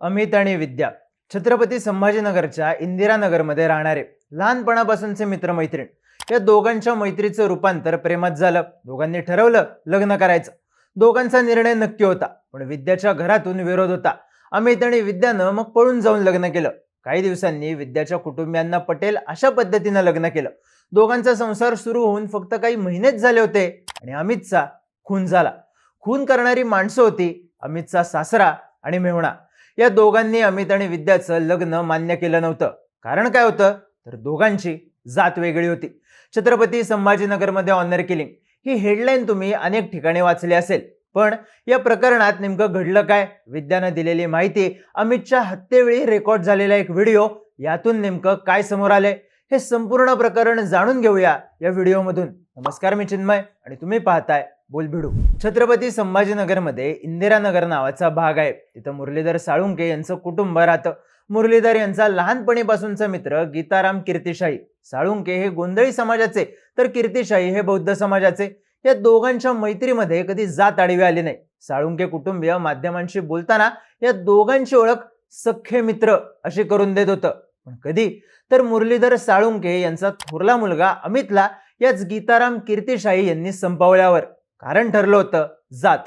अमित आणि विद्या. छत्रपती संभाजीनगरच्या इंदिरानगरमध्ये राहणारे लहानपणापासूनचे मित्रमैत्रीण. या दोघांच्या मैत्रीचं रूपांतर प्रेमात झालं. दोघांनी ठरवलं लग्न करायचं. दोघांचा निर्णय नक्की होता. पण विद्याच्या घरातून विरोध होता. अमित आणि विद्यानं मग पळून जाऊन लग्न केलं. काही दिवसांनी विद्याच्या कुटुंबियांना पटेल अशा पद्धतीनं लग्न केलं. दोघांचा संसार सुरू होऊन फक्त काही महिनेच झाले होते आणि अमितचा खून झाला. खून करणारी माणसं होती अमितचा सासरा आणि मेहुणा. या दोघांनी अमित आणि विद्याचं लग्न मान्य केलं नव्हतं. कारण काय होतं? तर दोघांची जात वेगळी होती. छत्रपती संभाजीनगरमध्ये ऑनर किलिंग ही हेडलाईन तुम्ही अनेक ठिकाणी वाचली असेल. पण या प्रकरणात नेमकं घडलं काय? विद्यानं दिलेली माहिती अमितच्या हत्येवेळी रेकॉर्ड झालेला एक व्हिडिओ यातून नेमकं काय समोर आलंय? हे संपूर्ण प्रकरण जाणून घेऊया या व्हिडिओमधून नमस्कार मी चिन्मय आणि तुम्ही पाहताय बोलभिडू. छत्रपती संभाजीनगरमध्ये इंदिरानगर नावाचा भाग आहे. तिथं मुरलीधर साळुंके यांचं कुटुंब राहतं. मुरलीधर यांचा लहानपणीपासूनचा मित्र गीताराम कीर्तिशाही. साळुंके हे गोंधळी समाजाचे तर कीर्तिशाही हे बौद्ध समाजाचे. या दोघांच्या मैत्रीमध्ये कधी जात आडवी आली नाही. साळुंके कुटुंबीय माध्यमांशी बोलताना या दोघांची ओळख सख्खे मित्र अशी करून देत होतं. पण कधी? तर मुरलीधर साळुंके यांचा थोरला मुलगा अमितला याच गीताराम कीर्तिशाही यांनी संपवल्यावर. कारण ठरलं होतं जात.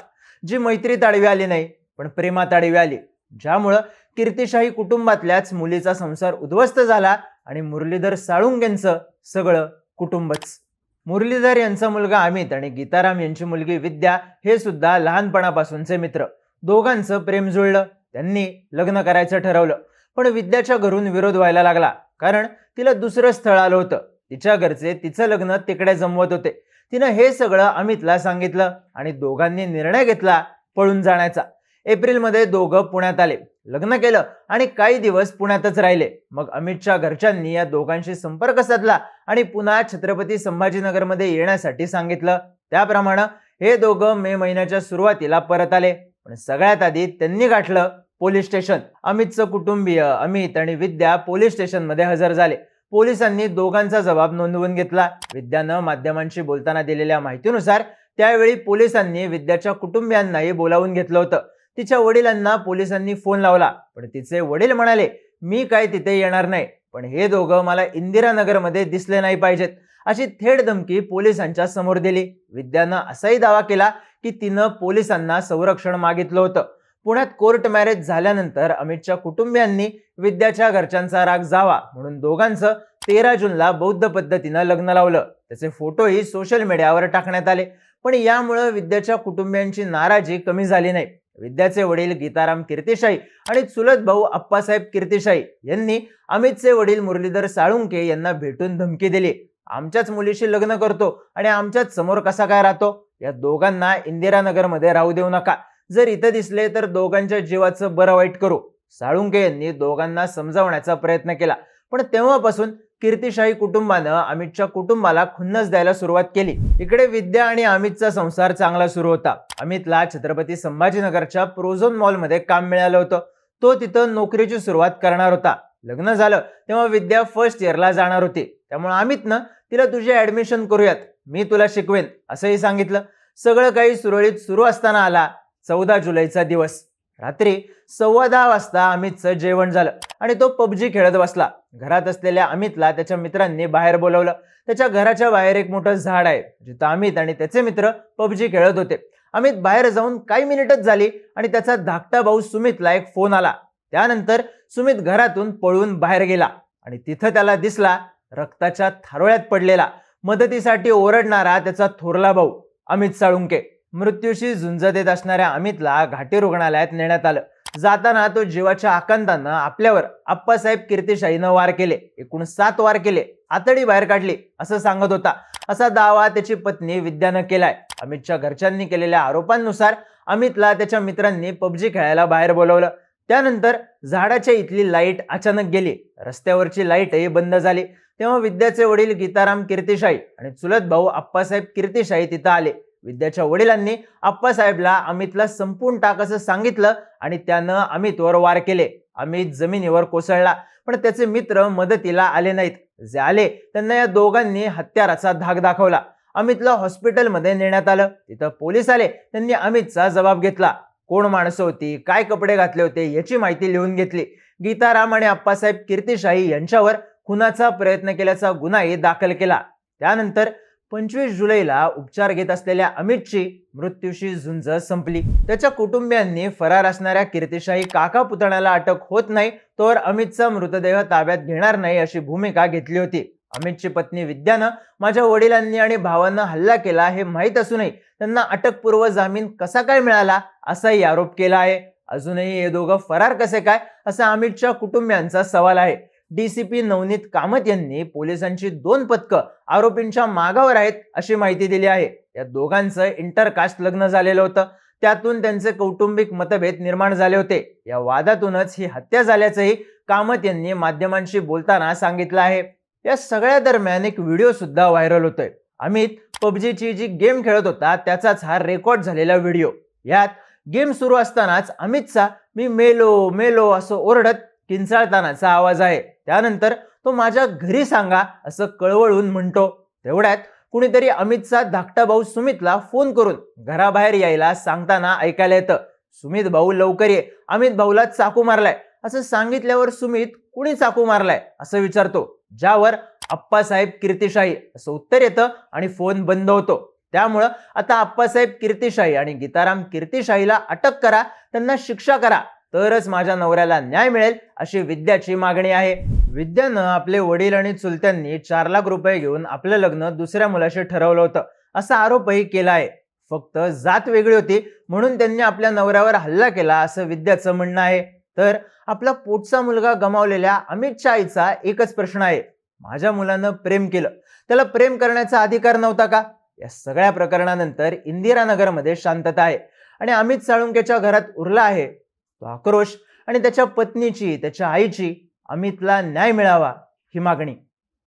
जी मैत्रीत आडवी आली नाही पण प्रेमात आडवी आली. ज्यामुळं कीर्तिशाही कुटुंबातल्याच मुलीचा संसार उद्ध्वस्त झाला आणि मुरलीधर साळुंग यांचं सगळं कुटुंबच. मुरलीधर यांचा मुलगा अमित आणि गीताराम यांची मुलगी विद्या हे सुद्धा लहानपणापासूनचे मित्र. दोघांचं प्रेम जुळलं त्यांनी लग्न करायचं ठरवलं. पण विद्याच्या घरून विरोध व्हायला लागला कारण तिला दुसरं स्थळ आलं होतं. तिच्या घरचे तिचं लग्न तिकडे जमवत होते. तिनं हे सगळं अमितला सांगितलं आणि दोघांनी निर्णय घेतला पळून जाण्याचा. एप्रिलमध्ये दोघं पुण्यात आले लग्न केलं आणि काही दिवस पुण्यातच राहिले. मग अमितच्या घरच्यांनी या दोघांशी संपर्क साधला आणि पुन्हा छत्रपती संभाजीनगरमध्ये येण्यासाठी सांगितलं. त्याप्रमाणे हे दोघं मे महिन्याच्या सुरुवातीला परत आले. पण सगळ्यात आधी त्यांनी गाठलं पोलीस स्टेशन. अमितचं कुटुंबीय अमित आणि विद्या पोलीस स्टेशनमध्ये हजर झाले. पोलिसांनी दोघांचा जबाब नोंदवून घेतला. विद्यानं माध्यमांशी बोलताना दिलेल्या माहितीनुसार त्यावेळी पोलिसांनी विद्याच्या कुटुंबियांनाही बोलावून घेतलं होतं. तिच्या वडिलांना पोलिसांनी फोन लावला पण तिचे वडील म्हणाले मी काय तिथे येणार नाही पण हे दोघं मला इंदिरानगरमध्ये दिसले नाही पाहिजेत. अशी थेट धमकी पोलिसांच्या समोर दिली. विद्यानं असाही दावा केला की तिनं पोलिसांना संरक्षण मागितलं होतं. पुण्यात कोर्ट मॅरेज झाल्यानंतर अमितच्या कुटुंबियांनी विद्याच्या घरच्यांचा राग जावा म्हणून दोघांचं तेरा जूनला बौद्ध पद्धतीनं लग्न लावलं. त्याचे फोटोही सोशल मीडियावर टाकण्यात आले. पण यामुळं विद्याच्या कुटुंबियांची नाराजी कमी झाली नाही. विद्याचे वडील गीताराम कीर्तिशाही आणि चुलत भाऊ अप्पासाहेब कीर्तिशाही यांनी अमितचे वडील मुरलीधर साळुंके यांना भेटून धमकी दिली. आमच्याच मुलीशी लग्न करतो आणि आमच्याच समोर कसा काय राहतो? या दोघांना इंदिरानगरमध्ये राहू देऊ नका. जर इथं दिसले तर दोघांच्या जीवाचं बरं वाईट करू. साळुंके यांनी दोघांना समजावण्याचा प्रयत्न केला. पण तेव्हापासून कीर्तिशाही कुटुंबानं अमितच्या कुटुंबाला खुन्नस द्यायला सुरुवात केली. इकडे विद्या आणि अमितचा संसार चांगला सुरू होता. अमितला छत्रपती संभाजीनगरच्या प्रोझोन मॉलमध्ये काम मिळालं होतं. तो तिथं नोकरीची सुरुवात करणार होता. लग्न झालं तेव्हा विद्या फर्स्ट इयरला जाणार होती. त्यामुळे अमितनं तिला तुझे ऍडमिशन करूयात. मी तुला शिकवेन असंही सांगितलं. सगळं काही सुरळीत सुरू असताना आला. चौदा जुलैचा दिवस. रात्री सव्वा दहा वाजता अमितचं जेवण झालं आणि तो पबजी खेळत बसला. घरात असलेल्या अमितला त्याच्या मित्रांनी बाहेर बोलवलं. त्याच्या घराच्या बाहेर एक मोठं झाड आहे जिथं अमित आणि त्याचे मित्र पबजी खेळत होते. अमित बाहेर जाऊन काही मिनिटच झाली आणि त्याचा धाकटा भाऊ सुमितला एक फोन आला. त्यानंतर सुमित घरातून पळून बाहेर गेला आणि तिथं त्याला दिसला रक्ताच्या थारोळ्यात पडलेला. मदतीसाठी ओरडणारा त्याचा थोरला भाऊ अमित साळुंके. मृत्यूशी झुंज देत असणाऱ्या अमितला घाटी रुग्णालयात नेण्यात आलं. जाताना तो जीवाच्या आकांतानं आपल्यावर आप्पासाहेब कीर्तिशाहीनं वार केले. एकूण सात वार केले. आतडी बाहेर काढली असं सांगत होता. असा दावा त्याची पत्नी विद्यानं केलाय. अमितच्या घरच्यांनी केलेल्या आरोपांनुसार अमितला त्याच्या मित्रांनी पबजी खेळायला बाहेर बोलवलं. त्यानंतर झाडाच्या इथली लाइट अचानक गेली. रस्त्यावरची लाईटही बंद झाली. तेव्हा विद्याचे वडील गीताराम कीर्तिशाही आणि चुलत भाऊ आप्पासाहेब कीर्तिशाही तिथं आले. विद्याच्या वडिलांनी आप्पासाहेबला अमितला संपून टाक असं सांगितलं आणि त्यानं अमितवर वार केले. अमित जमिनीवर कोसळला. पण त्याचे मित्र मदतीला आले नाहीत. जे आले त्यांना या दोघांनी हत्याराचा धाक दाखवला. अमितला हॉस्पिटलमध्ये नेण्यात आलं. तिथं पोलीस आले. त्यांनी अमितचा जबाब घेतला. कोण माणसं होती काय कपडे घातले होते याची माहिती लिहून घेतली. गीताराम आणि अप्पासाहेब कीर्तिशाही यांच्यावर खुनाचा प्रयत्न केल्याचा गुन्हाही दाखल केला. त्यानंतर पंचवीस जुलैला उपचार घेत असलेल्या अमितची मृत्यूशी झुंज संपली. त्याच्या कुटुंबियांनी फरार असणाऱ्या कीर्तिशाही काका पुतण्याला अटक होत नाही तोवर अमितचा मृतदेह ताब्यात घेणार नाही अशी भूमिका घेतली होती. अमितची पत्नी विद्यानं माझ्या वडिलांनी आणि भावांना हल्ला केला हे माहीत असूनही त्यांना अटकपूर्व जामीन कसा काय मिळाला असाही आरोप केला आहे. अजूनही हे दोघं फरार कसे काय असा अमितच्या कुटुंबियांचा सवाल आहे. डीसीपी नवनीत कामत यांनी पोलिसांची दोन पथकं आरोपींच्या मागावर आहेत अशी माहिती दिली आहे. या दोघांचं इंटरकास्ट लग्न झालेलं होतं. त्यातून त्यांचे कौटुंबिक मतभेद निर्माण झाले होते. या वादातूनच ही हत्या झाल्याचंही कामत यांनी माध्यमांशी बोलताना सांगितलं आहे. या सगळ्या दरम्यान एक व्हिडिओ सुद्धा व्हायरल होतोय. अमित पबजीची जी गेम खेळत होता त्याचाच हा रेकॉर्ड झालेला व्हिडिओ. यात गेम सुरू असतानाच अमितचा मी मेलो मेलो असं ओरडत किंचाळतानाचा आवाज आहे. त्यानंतर तो माझ्या घरी सांगा असं कळवळून म्हणतो. तेवढ्यात कुणीतरी अमितचा धाकटा भाऊ सुमितला फोन करून घराबाहेर यायला सांगताना ऐकायला येतं. सुमित भाऊ लवकर ये. अमित भाऊला चाकू मारलाय. असं सांगितल्यावर सुमित कुणी चाकू मारलाय? असं विचारतो. ज्यावर अप्पासाहेब कीर्तिशाही असं उत्तर येतं आणि फोन बंद होतो. त्यामुळं आता आप्पासाहेब कीर्तिशाही आणि गीताराम कीर्तिशाहीला अटक करा. त्यांना शिक्षा करा. तरच माझ्या नवऱ्याला न्याय मिळेल अशी विद्याची मागणी आहे. विद्यानं आपले वडील आणि चुलत्यांनी चार लाख रुपये घेऊन आपलं लग्न दुसऱ्या मुलाशी ठरवलं होतं. असा आरोपही केला आहे. फक्त जात वेगळी होती म्हणून त्यांनी आपल्या नवऱ्यावर हल्ला केला असं विद्याचं म्हणणं आहे. तर आपला पोटचा मुलगा गमावलेल्या अमित शाहीचा एकच प्रश्न आहे. माझ्या मुलानं प्रेम केलं. त्याला प्रेम करण्याचा अधिकार नव्हता का? या सगळ्या प्रकरणानंतर इंदिरानगरमध्ये शांतता आहे. आणि अमित साळुंकेच्या घरात उरला आहे. तो आक्रोश आणि त्याच्या पत्नीची त्याच्या आईची अमितला न्याय मिळावा ही मागणी.